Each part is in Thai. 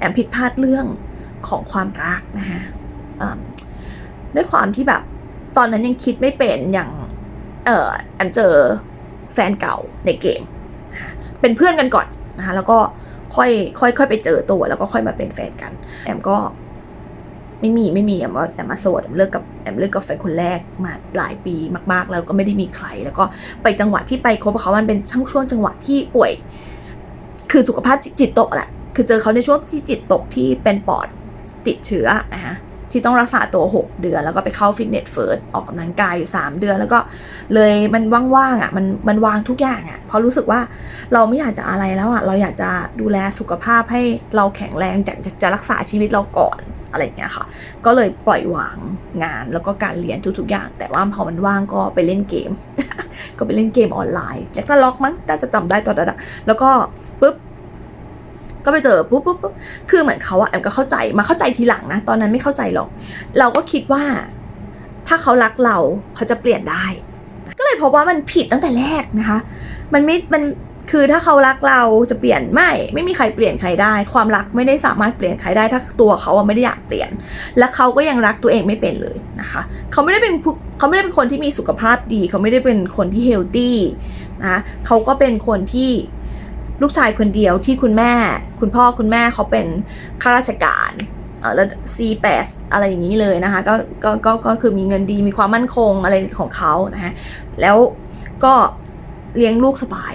แอมผิดพลาดเรื่องของความรักนะคะด้วยความที่แบบตอนนั้นยังคิดไม่เป็นอย่างเออแอมเจอแฟนเก่าในเกม เป็นเพื่อนกันก่อนนะคะแล้วก็ค่อยค่อยค่อยไปเจอตัวแล้วก็ค่อยมาเป็นแฟนกัน แอมก็ไม่มีไม่มีแอมว่าแอมมาโสดแอมเลิกกับแอมเลิกกับแฟนคนแรกมาหลายปีมาก ๆ แล้วก็ไม่ได้มีใคร แล้วก็ไปจังหวะที่ไปคบกับเขามันเป็นช่วงช่วงจังหวะที่ป่วย คือสุขภาพจิตตกแหละ คือเจอเขาในช่วงที่จิตตกที่เป็นปอดติดเชื้อนะคะที่ต้องรักษาตัว 6 เดือน แล้วก็ไปเข้าฟิตเนสเฟิร์สออกกำลังกายอยู่ 3 เดือน แล้วก็เลยมันว่างๆอะมันมันวางทุกอย่างอะเพราะรู้สึกว่าเราไม่อยากจะอะไรแล้วอะเราอยากจะดูแลสุขภาพให้เราแข็งแรงจะจะรักษาชีวิตเราก่อนอะไรอย่างเงี้ยค่ะ ก็เลยปล่อยวางงานแล้วก็การเรียนทุกๆอย่าง แต่ว่าพอมันว่างก็ไปเล่นเกม ก็ไปเล่นเกมออนไลน์แล้วก็ล็อกมั้งน่าจะจำได้ตอนนั้นอะแล้วก็ปุ๊บ ก็ไปเจอปุ๊บปุ๊บปุ๊บคือเหมือนเขาอะแอมก็เข้าใจมาเข้าใจทีหลังนะ ตอนนั้นไม่เข้าใจหรอก เราก็คิดว่า ถ้าเขารักเราเขาจะเปลี่ยนได้ ก็เลยพบว่ามันผิดตั้งแต่แรกนะคะ มันไม่มันคือถ้าเขารักเราจะเปลี่ยนไม่ ไม่มีใครเปลี่ยนใครได้ ความรักไม่ได้สามารถเปลี่ยนใครได้ ถ้าตัวเขาไม่ได้อยากเปลี่ยน และเขาก็ยังรักตัวเองไม่เป็นเลยนะคะ เขาไม่ได้เป็นผู้เขาไม่ได้เป็นคนที่มีสุขภาพดี เขาไม่ได้เป็นคนที่เฮลตี้นะเขาก็เป็นคนที่ ลูกชายคนเดียวที่คุณแม่ คุณพ่อคุณแม่เขาเป็นข้าราชการเออแล้ว C8 อะไรอย่างนี้เลยนะคะก็ก็ก็ก็คือมีเงินดีมีความมั่นคงอะไรของเขานะฮะแล้วก็เลี้ยงลูกสบาย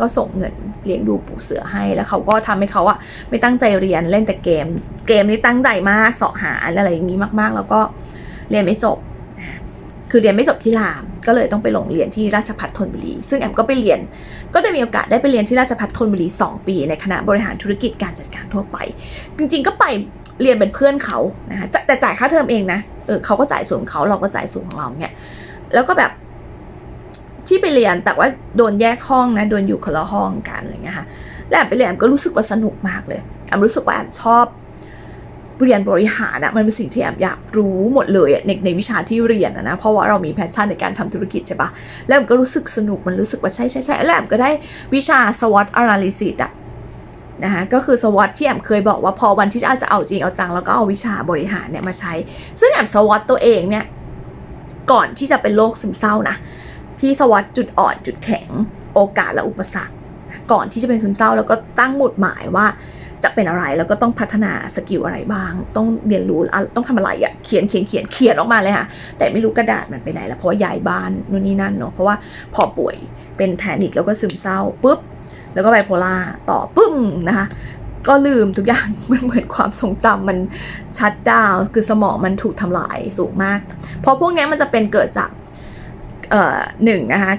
ก็ส่งเงินเลี้ยงดูปู่เสือให้แล้วเขาก็ทำให้เขาอะไม่ตั้งใจเรียนเล่นแต่เกม เกมนี้ตั้งใจมากเสาะหาอะไรอย่างนี้มาก ๆ แล้วก็เรียนไม่จบ คือเรียนไม่จบที่ราม ก็เลยต้องไปลงเรียนที่ราชภัฏธนบุรี ซึ่งแอมก็ไปเรียน ก็ได้มีโอกาสได้ไปเรียนที่ราชภัฏธนบุรี 2 ปี ในคณะบริหารธุรกิจการจัดการทั่วไป จริง ๆ ก็ไปเรียนเป็นเพื่อนเขานะคะแต่จ่ายค่าเทอมเองนะเออเขาก็จ่ายส่วนเขาเราก็จ่ายส่วนของเราเนี่ยแล้วก็แบบที่ไปเรียนแต่ว่าโดนแยกห้องนะโดนอยู่คนละห้องกันอะไรเงี้ยค่ะแล้วแอมไปเรียนแอมก็รู้สึกว่าสนุกมากเลยแอมรู้สึกว่าแอมชอบ เรียนบริหารอะมันเป็นสิ่งที่แอมอยากรู้หมดเลยในในวิชาที่เรียนอะนะเพราะว่าเรามีแพชชั่นในการทำธุรกิจใช่ปะแล้วแอมก็รู้สึกสนุกมันรู้สึกว่าใช่ใช่ใช่แล้วแอมก็ได้วิชา SWOT analysis อะนะคะก็คือ SWOT ที่แอมเคยบอกว่าพอวันที่อาจจะเอาจริงเอาจังแล้วก็เอาวิชาบริหารเนี่ยมาใช้ ซึ่งแอม SWOT ตัวเองเนี่ยก่อนที่จะเป็นโรคซึมเศร้านะที่สวัสดจุดอ่อนจุดแข็งโอกาสและอุปสรรค ก่อนที่จะเป็นซึมเศร้าแล้วก็ตั้งหมุดหมายว่า จะเป็นอะไรแล้วก็ต้องพัฒนาสกิลอะไรบ้าง ต้องเรียนรู้ต้องทำอะไรอะเขียนเขียนเขียนเขียนออกมาเลยค่ะ แต่ไม่รู้กระดาษมันไปไหนแล้วเพราะว่าย้ายบ้านนู่นนี่นั่นเนาะเพราะว่าพอป่วยเป็นแพนิคแล้วก็ซึมเศร้าปุ๊บแล้วก็ไบโพล่าต่อปึ้งนะคะก็ลืมทุกอย่างมันเหมือนความทรงจำมันชัดดาวคือสมองมันถูกทำลายสูงมาก เพราะพวกนี้มันจะเป็นเกิดจากเอ่อหนึ่งนะคะ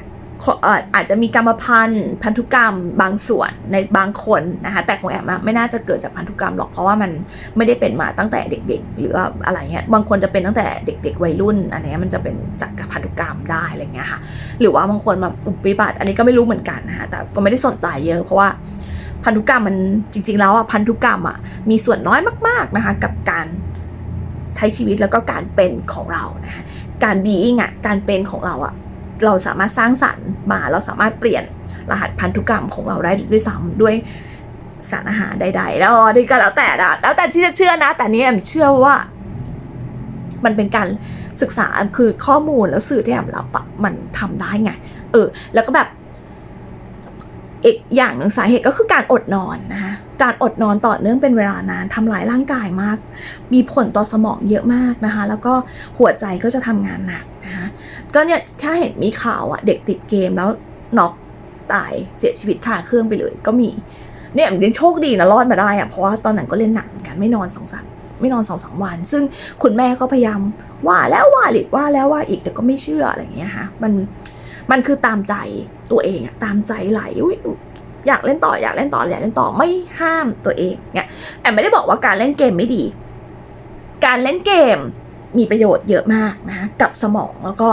อาจจะมีกรรมพันธุ์พันธุกรรมบางส่วนในบางคนนะคะแต่ของแอมอะไม่น่าจะเกิดจากพันธุกรรมหรอกเพราะว่ามันไม่ได้เป็นมาตั้งแต่เด็ก ๆ หรือว่าอะไรเงี้ยบางคนจะเป็นตั้งแต่เด็ก ๆ วัยรุ่นอะไรเงี้ยมันจะเป็นจากพันธุกรรมได้อะไรเงี้ยค่ะหรือว่าบางคนมาอุบิบัติอันนี้ก็ไม่รู้เหมือนกันนะคะแต่ก็ไม่ได้สนใจเยอะเพราะว่าพันธุกรรมมันจริง ๆ แล้วอะพันธุกรรมอะมีส่วนน้อยมาก ๆนะคะกับการใช้ชีวิตแล้วก็การเป็นของเรานะคะการ being อะการเป็นของเราอะ เราสามารถสร้างสรรค์มาเราสามารถเปลี่ยนรหัสพันธุกรรมของเราได้ด้วยซ้ำด้วยสารอาหารใดๆแล้วนี่ก็แล้วแต่นะแล้วแต่ที่จะเชื่อนะ แต่นี้แอมเชื่อว่า มันเป็นการศึกษาคือข้อมูลแล้วสื่อที่แอมรับอะมันทำได้ไง เออ แล้วก็แบบอีกอย่างหนึ่งสาเหตุก็คือการอดนอนนะคะการอดนอนต่อเนื่องเป็นเวลานานทำลายร่างกายมาก มีผลต่อสมองเยอะมากนะคะ แล้วก็หัวใจก็จะทำงานหนัก ก็เนี่ยถ้าเห็นมีข่าวอะเด็กติดเกมแล้วน็อกตายเสียชีวิตคาเครื่องไปเลยก็มีเนี่ยเรียนโชคดีนะรอดมาได้อะเพราะว่าตอนนั้นก็เล่นหนักเหมือนกันไม่นอนสองสามไม่นอนสองสามวัน ซึ่งคุณแม่ก็พยายามว่าแล้วว่าอีกว่าแล้วว่าอีกแต่ก็ไม่เชื่ออะไรอย่างเงี้ยค่ะมันมันคือตามใจตัวเองอะตามใจไหลอยอยากเล่นต่ออยากเล่นต่ออยากเล่นต่อไม่ห้ามตัวเองเนี่ยแอมไม่ได้บอกว่าการเล่นเกมไม่ดี การเล่นเกม มีประโยชน์เยอะมากนะคะกับสมองแล้วก็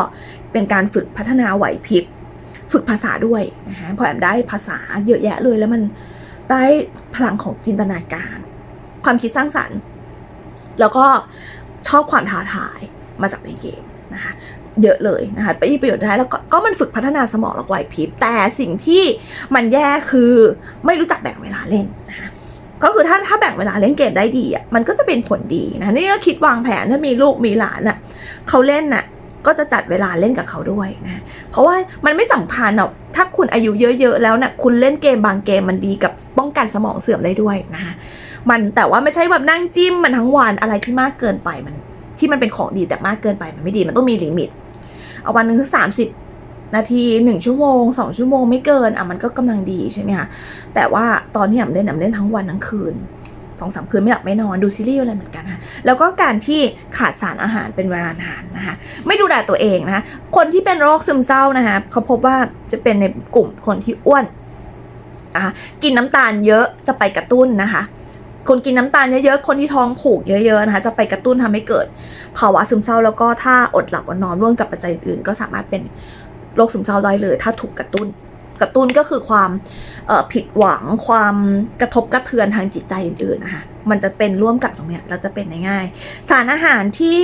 เป็นการฝึกพัฒนาไหวพริบฝึกภาษาด้วยนะคะพอแอมได้ภาษาเยอะแยะเลยแล้วมันได้พลังของจินตนาการ ความคิดสร้างสรรค์ แล้วก็ชอบความท้าทายมาจากในเกมนะคะเยอะเลยนะคะไปประโยชน์ได้แล้วก็ก็มันฝึกพัฒนาสมองและไหวพริบแต่สิ่งที่มันแย่คือไม่รู้จักแบ่งเวลาเล่นนะคะ ก็คือถ้าถ้าแบ่งเวลาเล่นเกมได้ดีอะมันก็จะเป็นผลดีนะนี่ก็คิดวางแผนถ้ามีลูกมีหลานอะเขาเล่นน่ะก็จะจัดเวลาเล่นกับเขาด้วยนะ เพราะว่ามันไม่สำคัญหรอก ถ้าคุณอายุเยอะๆแล้วน่ะคุณเล่นเกมบางเกมมันดีกับป้องกันสมองเสื่อมได้ด้วยนะคะมันแต่ว่าไม่ใช่แบบนั่งจิ้มมันทั้งวันอะไรที่มากเกินไปมัน ที่มันเป็นของดีแต่มากเกินไปมันไม่ดีมันต้องมีลิมิต เอาวันหนึ่งคือสามสิบ นาทีหนึ่งชั่วโมงสองชั่วโมงไม่เกินอะมันก็กำลังดีใช่ไหมคะแต่ว่าตอนที่อ่ำเล่นอ่ำเล่นทั้งวันทั้งคืนสองสามคืนไม่หลับไม่นอนดูซีรีส์อะไรเหมือนกันค่ะแล้วก็การที่ขาดสารอาหารเป็นเวลานานนะคะไม่ดูแลตัวเองนะคะคนที่เป็นโรคซึมเศร้านะคะเขาพบว่าจะเป็นในกลุ่มคนที่อ้วนนะคะกินน้ำตาลเยอะจะไปกระตุ้นนะคะคนกินน้ำตาลเยอะๆ คนที่ท้องผูกเยอะๆนะคะจะไปกระตุ้นทำให้เกิดภาวะซึมเศร้าแล้วก็ถ้าอดหลับอดนอนร่วมกับปัจจัยอื่นก็สามารถเป็น โรคซึมเศร้าได้เลย ถ้าถูกกระตุ้น กระตุ้นก็คือความผิดหวังความกระทบกระเทือนทางจิตใจอื่นๆนะคะมันจะเป็นร่วมกับตรงเนี้ยเราจะเป็นง่ายสารอาหารที่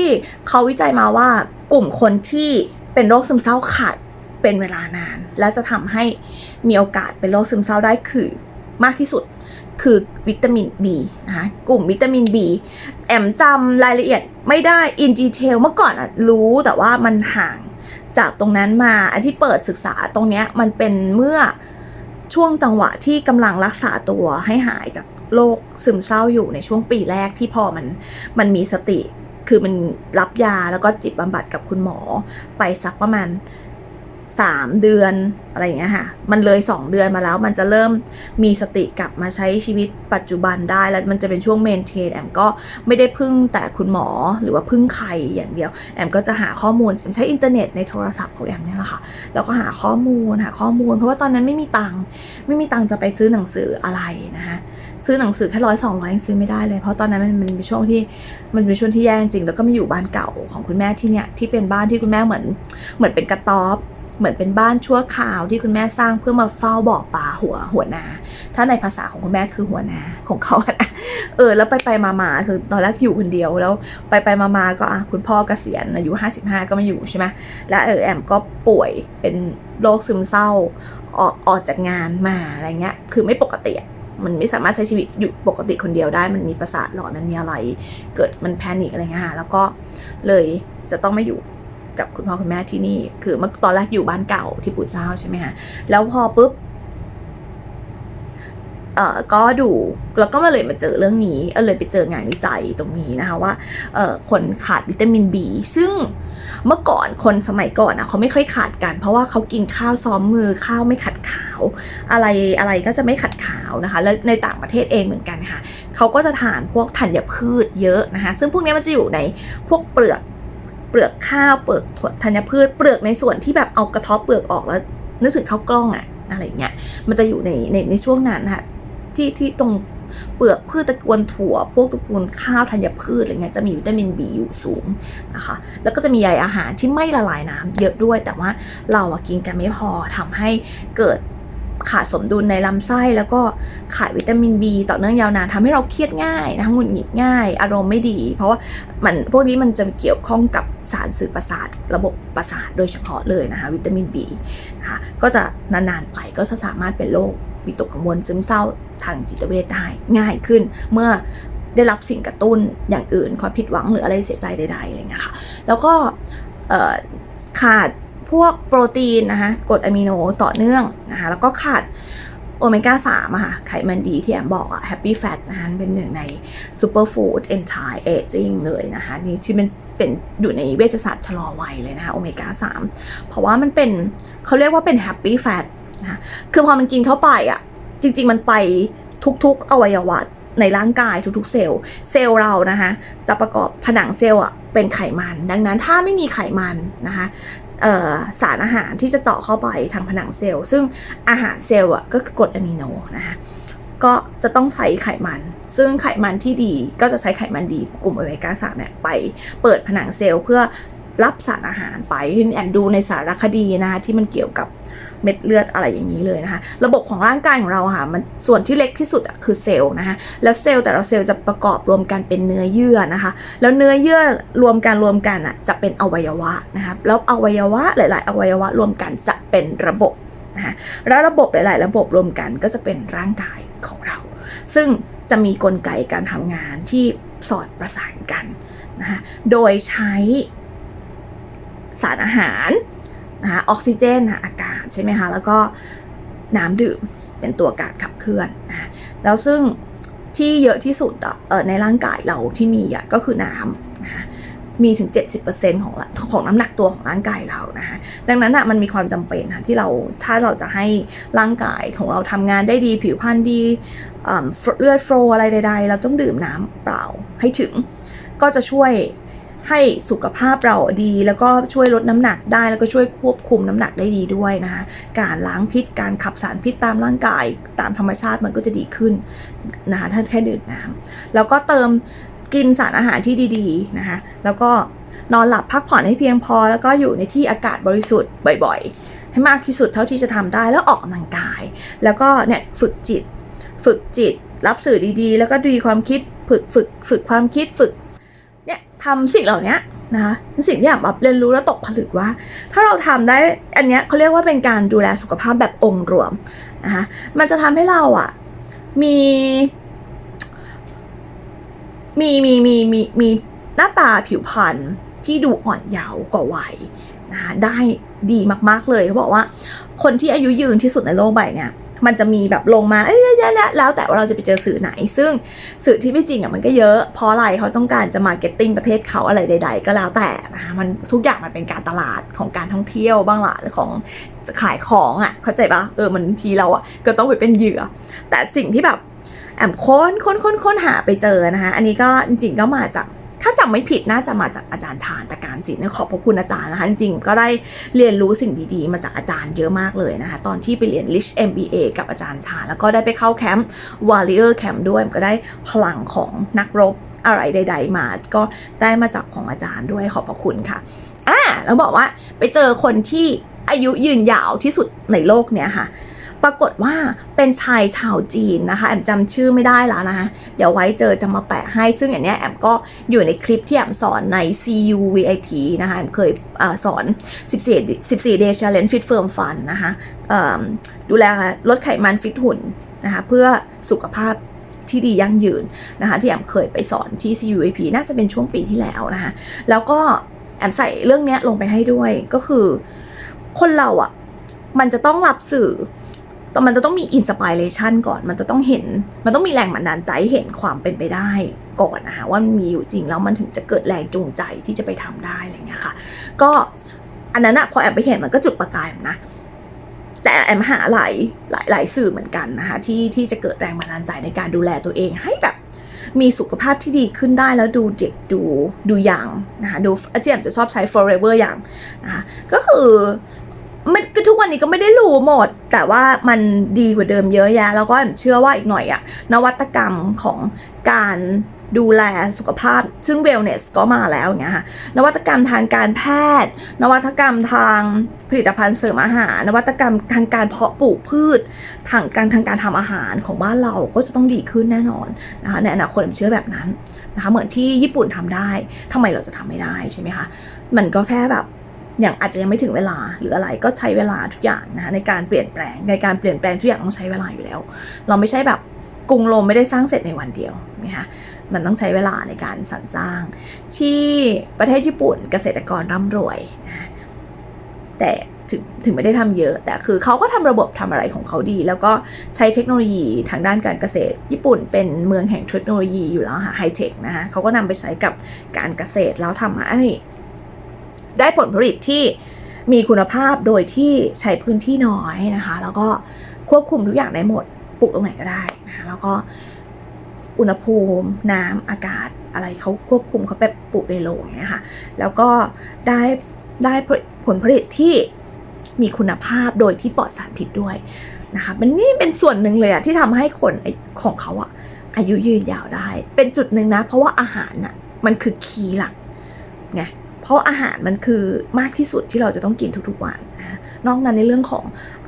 เขาวิจัยมาว่ากลุ่มคนที่เป็นโรคซึมเศร้าขาดเป็นเวลานาน และจะทำให้มีโอกาสเป็นโรคซึมเศร้าได้คือมากที่สุดคือวิตามิน B นะคะกลุ่มวิตามิน B แอมจำรายละเอียดไม่ได้ in detail เมื่อก่อนอะรู้แต่ว่ามันห่าง จากตรงนั้นมาอันที่เปิดศึกษาตรงนี้มันเป็นเมื่อช่วงจังหวะที่กำลังรักษาตัวให้หายจากโรคซึมเศร้าอยู่ในช่วงปีแรกที่พอมันมันมีสติ คือมันรับยาแล้วก็จิตบำบัดกับคุณหมอไปสักประมาณ 3 เดือนอะไรอย่างเงี้ยค่ะ มันเลย 2 เดือนมาแล้ว มันจะเริ่มมีสติกลับมาใช้ชีวิตปัจจุบันได้ แล้วมันจะเป็นช่วงเมนเทนแอมก็ไม่ได้พึ่งแต่คุณหมอหรือว่าพึ่งใครอย่างเดียว แอมก็จะหาข้อมูลใช้อินเทอร์เน็ตในโทรศัพท์ของแอมเนี่ยแหละค่ะ แล้วก็หาข้อมูลหาข้อมูล เพราะว่าตอนนั้นไม่มีตังค์ไม่มีตังค์จะไปซื้อหนังสืออะไรนะคะซื้อหนังสือแค่ร้อยสองร้อยยังซื้อไม่ได้เลย เพราะตอนนั้นมันมันเป็นช่วงที่มันเป็นช่วงที่แย่จริงแล้วก็มาอยู่บ้านเก่าของคุณแม่ที่เนี่ยที่เป็นบ้านที่คุณแม่เหมือนเหมือนเป็นกระต๊อบ เหมือนเป็นบ้านชั่วคราวที่คุณแม่สร้างเพื่อมาเฝ้าบ่อปลาหัวหัวนา ถ้าในภาษาของคุณแม่คือหัวนาของเขานะเออ แล้วไปไปมามาคือตอนแรกอยู่คนเดียวแล้วไปไปมามาก็อะคุณพ่อเกษียณอายุห้าสิบห้าก็ไม่อยู่ใช่ไหมและเออแอมก็ป่วยเป็นโรคซึมเศร้าออกออกจากงานมาอะไรเงี้ย คือไม่ปกติมันไม่สามารถใช้ชีวิตอยู่ปกติคนเดียวได้ มันมีประสาทหลอนมันมีอะไร เกิดมันแพนิคอะไรเงี้ยค่ะแล้วก็เลยจะต้องไม่อยู่ กับคุณพ่อคุณแม่ที่นี่ คือเมื่อตอนแรกอยู่บ้านเก่าที่ปู่เจ้าใช่ไหมคะแล้วพอปุ๊บเอ่อก็ดูแล้วก็มาเลยมาเจอเรื่องนี้เออเลยไปเจองานวิจัยตรงนี้นะคะว่าเอ่อคนขาดวิตามิน B ซึ่งเมื่อก่อนคนสมัยก่อนอะเขาไม่ค่อยขาดกัน เพราะว่าเขากินข้าวซ้อมมือข้าวไม่ขัดขาว อะไรอะไรก็จะไม่ขัดขาวนะคะ แล้วในต่างประเทศเองเหมือนกันค่ะเขาก็จะทานพวกธัญพืชเยอะนะคะ ซึ่งพวกนี้มันจะอยู่ในพวกเปลือก เปลือกข้าวเปลือกธัญพืช เปลือกในส่วนที่แบบเอากระเทาะเปลือกออกแล้ว นึกถึงข้าวกล้องอะอะไรเงี้ยมันจะอยู่ในในในช่วงนั้นค่ะที่ที่ตรงเปลือกพืชตะกูลถั่ว พวกตะกูลข้าวธัญพืชอะไรเงี้ยจะมีวิตามิน B อยู่สูงนะคะ แล้วก็จะมีใยอาหารที่ไม่ละลายน้ำเยอะด้วย แต่ว่าเราอะกินกันไม่พอทำให้เกิด ขาดสมดุลในลำไส้ แล้วก็ขาดวิตามิน B ต่อเนื่องยาวนานทำให้เราเครียดง่ายนะคะหงุดหงิดง่าย อารมณ์ไม่ดี เพราะว่ามันพวกนี้มันจะเกี่ยวข้องกับสารสื่อประสาท ระบบประสาทโดยเฉพาะเลยนะคะวิตามิน B นะคะก็จะนานๆไปก็จะสามารถเป็นโรควิตกกังวลซึมเศร้าทางจิตเวชได้ง่ายขึ้นเมื่อได้รับสิ่งกระตุ้นอย่างอื่นความผิดหวังหรืออะไรเสียใจใดๆอะไรเงี้ยค่ะแล้วก็ขาด พวกโปรตีนนะคะกรดอะมิโนต่อเนื่องนะคะแล้วก็ขาดโอเมก้า3อะค่ะ ไขมันดีที่แอมบอกอะแฮปปี้แฟตนะคะเป็นหนึ่งในซูเปอร์ฟู้ด anti aging เลยนะคะนี่ที่เป็นเป็นอยู่ในเวชศาสตร์ชะลอวัยเลยนะคะโอเมก้า3เพราะว่ามันเป็นเขาเรียกว่าเป็นแฮปปี้แฟตนะคะคือพอมันกินเข้าไปอะจริง ๆ มันไปทุกๆ อวัยวะในร่างกายทุกๆ เซลล์ เซลล์เรานะคะจะประกอบผนังเซลล์อะเป็นไขมัน ดังนั้นถ้าไม่มีไขมันนะคะ สารอาหารที่จะเจาะเข้าไปทางผนังเซลล์ ซึ่งอาหารเซลล์อะก็คือกรดอะมิโนนะคะก็จะต้องใช้ไขมัน ซึ่งไขมันที่ดีก็จะใช้ไขมันดีกลุ่มโอเมก้าสามเนี่ยไปเปิดผนังเซลล์เพื่อรับสารอาหารไปที่แอนดูในสารคดีนะคะที่มันเกี่ยวกับ เม็ดเลือดอะไรอย่างนี้เลยนะคะ ระบบของร่างกายของเราค่ะมันส่วนที่เล็กที่สุดคือเซลล์นะคะแล้วเซลล์แต่ละเซลล์จะประกอบรวมกันเป็นเนื้อเยื่อนะคะ แล้วเนื้อเยื่อรวมกันรวมกันอะจะเป็นอวัยวะนะคะแล้วอวัยวะหลาย ๆ อวัยวะรวมกันจะเป็นระบบนะคะแล้วระบบหลาย ๆ ระบบรวมกันก็จะเป็นร่างกายของเรา ซึ่งจะมีกลไกการทำงานที่สอดประสานกันนะคะโดยใช้สารอาหาร นะคะออกซิเจนอากาศใช่ไหมคะแล้วก็น้ำดื่มเป็นตัวการขับเคลื่อนนะแล้วซึ่งที่เยอะที่สุดในร่างกายเราที่มีก็คือน้ำนะคะมีถึง 70%ของของน้ำหนักตัวของร่างกายเรานะคะดังนั้นอะมันมีความจำเป็นค่ะที่เราถ้าเราจะให้ร่างกายของเราทำงานได้ดีผิวพรรณดีเลือดโฟลอะไรใด ๆ เราต้องดื่มน้ำเปล่าให้ถึง ก็จะช่วย ให้สุขภาพเราดี แล้วก็ช่วยลดน้ำหนักได้แล้วก็ช่วยควบคุมน้ำหนักได้ดีด้วยนะคะการล้างพิษ การขับสารพิษตามร่างกาย ตามธรรมชาติมันก็จะดีขึ้นนะคะถ้าแค่ดื่มน้ำแล้วก็เติมกินสารอาหารที่ดีๆนะคะแล้วก็นอนหลับพักผ่อนให้เพียงพอ แล้วก็อยู่ในที่อากาศบริสุทธิ์บ่อยๆ ให้มากที่สุดเท่าที่จะทำได้แล้วออกกำลังกาย แล้วก็เนี่ยฝึกจิต ฝึกจิต รับสื่อดีๆ แล้วก็ดีความคิดฝึกฝึกฝึกความคิดฝึก ทำสิ่งเหล่านี้นะคะสิ่งที่อยากแบบเรียนรู้แล้วตกผลึกว่า ถ้าเราทำได้อันเนี้ยเขาเรียกว่าเป็นการดูแลสุขภาพแบบองค์รวมนะคะมันจะทำให้เราอะมีมีมีมีมีมีหน้าตาผิวพรรณที่ดูอ่อนเยาว์กว่าวัยนะคะได้ดีมากๆเลยเขาบอกว่า คนที่อายุยืนที่สุดในโลกใบเนี่ย มันจะมีแบบลงมาเอ้ยเยอะๆแล้วแต่ว่าเราจะไปเจอสื่อไหน ซึ่งสื่อที่ไม่จริงอะมันก็เยอะเพราะอะไรเขาต้องการจะมาเก็ตติ้งประเทศเขาอะไรใด ๆ ก็แล้วแต่นะคะมันทุกอย่างมันเป็นการตลาดของการท่องเที่ยวบ้างละของจะขายของอะเข้าใจปะเออมันทีเราอะก็ต้องไปเป็นเหยื่อ แต่สิ่งที่แบบแอมค้นค้นค้นค้นหาไปเจอนะคะอันนี้ก็จริงๆก็มาจาก ถ้าจำไม่ผิดน่าจะมาจากอาจารย์ชาญตะการศิลป์ขอบพระคุณอาจารย์นะคะ จริงๆ ก็ได้เรียนรู้สิ่งดีๆ มาจากอาจารย์เยอะมากเลยนะคะ ตอนที่ไปเรียน Rich MBA กับอาจารย์ชาญแล้วก็ได้ไปเข้าแคมป์ Warrior Camp ด้วยก็ได้พลังของนักรบอะไรใด ๆ มาก็ได้มาจากของอาจารย์ด้วยขอบพระคุณค่ะอ่าแล้วบอกว่าไปเจอคนที่อายุยืนยาวที่สุดในโลกเนี้ยค่ะ ปรากฏว่าเป็นชายชาวจีนนะคะ แอมจำชื่อไม่ได้แล้วนะคะ เดี๋ยวไว้เจอจะมาแปะให้ ซึ่งอย่างเนี้ยแอมก็อยู่ในคลิปที่แอมสอนใน CU VIP นะคะ แอมเคยอสอน 14 14 day challenge fit firm fun นะคะดูแลลดไขมันฟิตหุ่นนะคะ เพื่อสุขภาพที่ดียั่งยืนนะคะ ที่แอมเคยไปสอนที่ CU VIP น่าจะเป็นช่วงปีที่แล้วนะคะ แล้วก็แอมใส่เรื่องเนี้ยลงไปให้ด้วยก็คือ คนเราอะ่ะ มันจะต้องรับสื่อ แต่มันจะต้องมีอินสปิเรชันก่อน มันจะต้องเห็น มันต้องมีแรงบันดาลใจเห็นความเป็นไปได้ก่อนนะคะว่ามันมีอยู่จริงแล้วมันถึงจะเกิดแรงจูงใจที่จะไปทำได้อะไรเงี้ยค่ะ ก็อันนั้นอะพอแอมไปเห็นมันก็จุดประกายนะ แต่แอมหาหลายหลายหลายสื่อเหมือนกันนะคะที่ที่จะเกิดแรงบันดาลใจในการดูแลตัวเองให้แบบมีสุขภาพที่ดีขึ้นได้แล้วดูเด็กดูดูยังนะคะดูอาจารย์จะชอบใช้ forever อยังนะคะก็คือ ไม่ก็ทุกวันนี้ก็ไม่ได้รู้หมด แต่ว่ามันดีกว่าเดิมเยอะแยะ แล้วก็เชื่อว่าอีกหน่อยอะนวัตกรรมของการดูแลสุขภาพ ซึ่ง wellness ก็มาแล้วอย่างเงี้ยค่ะนวัตกรรมทางการแพทย์ นวัตกรรมทางผลิตภัณฑ์เสริมอาหาร นวัตกรรมทางการเพาะปลูกพืชทางการทางการทำอาหารของบ้านเราก็จะต้องดีขึ้นแน่นอนนะคะในอนาคตผมเชื่อแบบนั้นนะคะเหมือนที่ญี่ปุ่นทำได้ทำไมเราจะทำไม่ได้ใช่ไหมคะมันก็แค่แบบ อย่างอาจจะยังไม่ถึงเวลาหรืออะไรก็ใช้เวลาทุกอย่างนะคะในการเปลี่ยนแปลงในการเปลี่ยนแปลงทุกอย่างต้องใช้เวลาอยู่แล้ว เราไม่ใช่แบบกรุงโรมไม่ได้สร้างเสร็จในวันเดียวนะคะมันต้องใช้เวลาในการสรรสร้าง ที่ประเทศญี่ปุ่นเกษตรกรร่ำรวยนะแต่ถึงถึงไม่ได้ทำเยอะ แต่คือเขาก็ทำระบบทำอะไรของเขาดี แล้วก็ใช้เทคโนโลยีทางด้านการเกษตร ญี่ปุ่นเป็นเมืองแห่งเทคโนโลยีอยู่แล้วค่ะไฮเทคนะคะเขาก็นำไปใช้กับการเกษตรแล้วทำให้ ได้ผลผลิตที่มีคุณภาพโดยที่ใช้พื้นที่น้อยนะคะ แล้วก็ควบคุมทุกอย่างได้หมดปลูกตรงไหนก็ได้นะคะแล้วก็อุณหภูมิน้ำอากาศอะไรเขาควบคุมเขาแบบปลูกในโรงเนี่ยค่ะแล้วก็ได้ได้ผลผลิตที่มีคุณภาพโดยที่ปลอดสารพิษด้วยนะคะมันนี่เป็นส่วนหนึ่งเลยอะที่ทำให้คนของเขาอะอายุยืนยาวได้ เป็นจุดหนึ่งนะ เพราะว่าอาหารน่ะมันคือคีย์หลักไง เพราะอาหารมันคือมากที่สุดที่เราจะต้องกินทุกๆวันนะนอกนั้นในเรื่องของ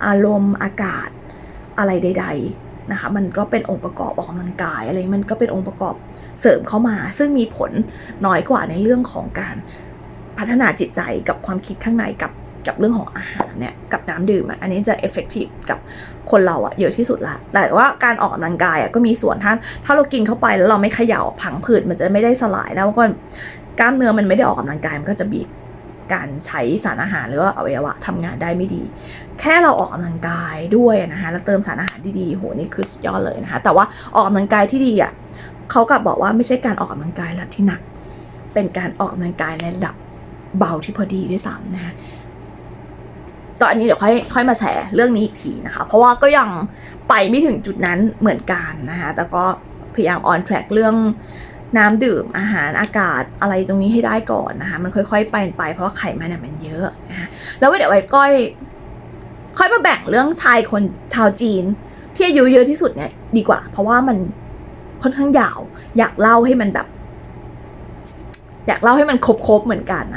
อารมณ์อากาศอะไรใด ๆนะคะ มันก็เป็นองค์ประกอบออกกำลังกายอะไรมันก็เป็นองค์ประกอบเสริมเข้ามา ซึ่งมีผลน้อยกว่าในเรื่องของการพัฒนาจิตใจกับความคิดข้างในกับกับเรื่องของอาหารเนี่ยกับน้ำดื่มอะอันนี้จะ effective กับคนเราอะเยอะที่สุดละแต่ว่าการออกกำลังกายอะก็มีส่วนถ้าถ้าเรากินเข้าไปแล้วเราไม่เขย่าผังผืดมันจะไม่ได้สลายแล้วก็ กล้ามเนื้อมันไม่ได้ออกกำลังกายมันก็จะบีบการใช้สารอาหารหรือว่าอวัยวะทำงานได้ไม่ดี แค่เราออกกำลังกายด้วยนะคะแล้วเติมสารอาหารดีๆโหนี่คือสุดยอดเลยนะคะแต่ว่าออกกำลังกายที่ดีอะเขากลับบอกว่าไม่ใช่การออกกำลังกายระดับที่หนัก เป็นการออกกำลังกายในระดับเบาที่พอดีด้วยซ้ำนะคะก็อันนี้เดี๋ยวค่อยค่อยมาแชร์เรื่องนี้อีกทีนะคะ เพราะว่าก็ยังไปไม่ถึงจุดนั้นเหมือนกันนะคะแต่ก็พยายาม on track เรื่อง น้ำดื่มอาหารอากาศอะไรตรงนี้ให้ได้ก่อนนะคะ มันค่อยๆ ไปไป เพราะว่าไขมันเนี่ยมันเยอะนะคะแล้วเดี๋ยวไว้ก้อย ค่อยมาแบ่งเรื่องชายคนชาวจีน ที่อายุเยอะที่สุดเนี่ยดีกว่า เพราะว่ามันค่อนข้างยาว อยากเล่าให้มันแบบ อยากเล่าให้มันครบๆเหมือนกันนะ